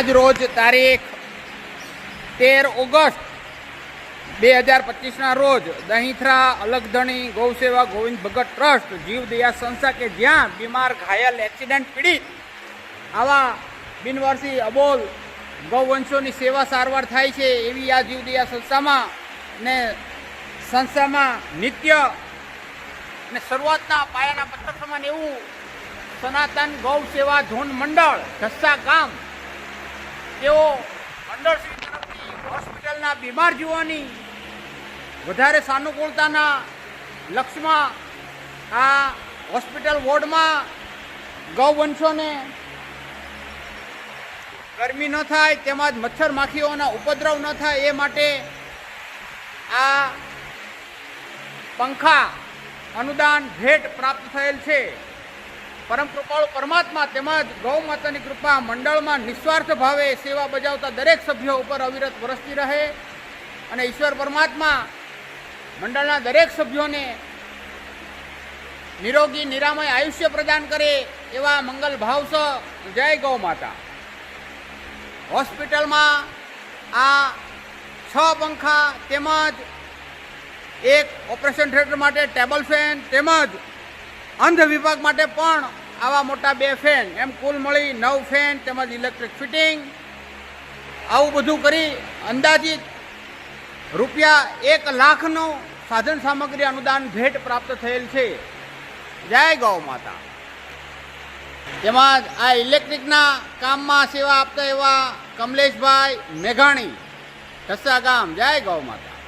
આજ રોજ તારીખ તેર ઓગસ્ટ બે હજાર પચીસના રોજ દહીંથરા, અલગધણી, ગૌસેવા, ગોવિંદ ભગત ટ્રસ્ટ જીવદયા સંસ્થા કે જ્યાં બીમાર, ઘાયલ, એક્સિડન્ટ પીડિત આવા બિનવારસી અબોલ ગૌવંશોની સેવા સારવાર થાય છે એવી આ જીવદયા સંસ્થામાં ને સંસ્થામાં નિત્ય અને શરૂઆતના પાયાના પથ્થર સમાન એવું સનાતન ગૌ સેવા ધોન મંડળ ઢસ્સા ગામ તેઓ શ્રી તરફથી હોસ્પિટલના બીમાર જીવોની વધારે સાનુકૂળતાના લક્ષ્યમાં આ હોસ્પિટલ વોર્ડમાં ગૌવંશોને ગરમી ન થાય, તેમજ મચ્છર માખીઓના ઉપદ્રવ ન થાય, એ માટે આ પંખા અનુદાન ભેટ પ્રાપ્ત થયેલ છે. પરમ કૃપાળુ પરમાત્મા તેમજ ગૌ માતાની કૃપા મંડળમાં નિસ્વાર્થ ભાવે સેવા બજાવતા દરેક સભ્યો ઉપર અવિરત વરસતી રહે અને ઈશ્વર પરમાત્મા મંડળના દરેક સભ્યોને નિરોગી, નિરામય આયુષ્ય પ્રદાન કરે એવા મંગલ ભાવસ. જય ગૌ માતા. હોસ્પિટલમાં આ છ પંખા તેમજ એક ઓપરેશન થિયેટર માટે ટેબલ ફેન તેમજ અંધ વિભાગ માટે પણ આવા મોટા બે ફેન એમ કુલ મળી નવ ફેન તેમજ ઇલેક્ટ્રિક ફિટિંગ આવું બધું કરી અંદાજિત રૂપિયા એક લાખનું સાધન સામગ્રી અનુદાન ભેટ પ્રાપ્ત થયેલ છે. જય ગૌ માતા. તેમજ આ ઇલેક્ટ્રિકના કામમાં સેવા આપતા એવા કમલેશભાઈ મેઘાણી, ઢસા ગામ. જય ગૌ માતા.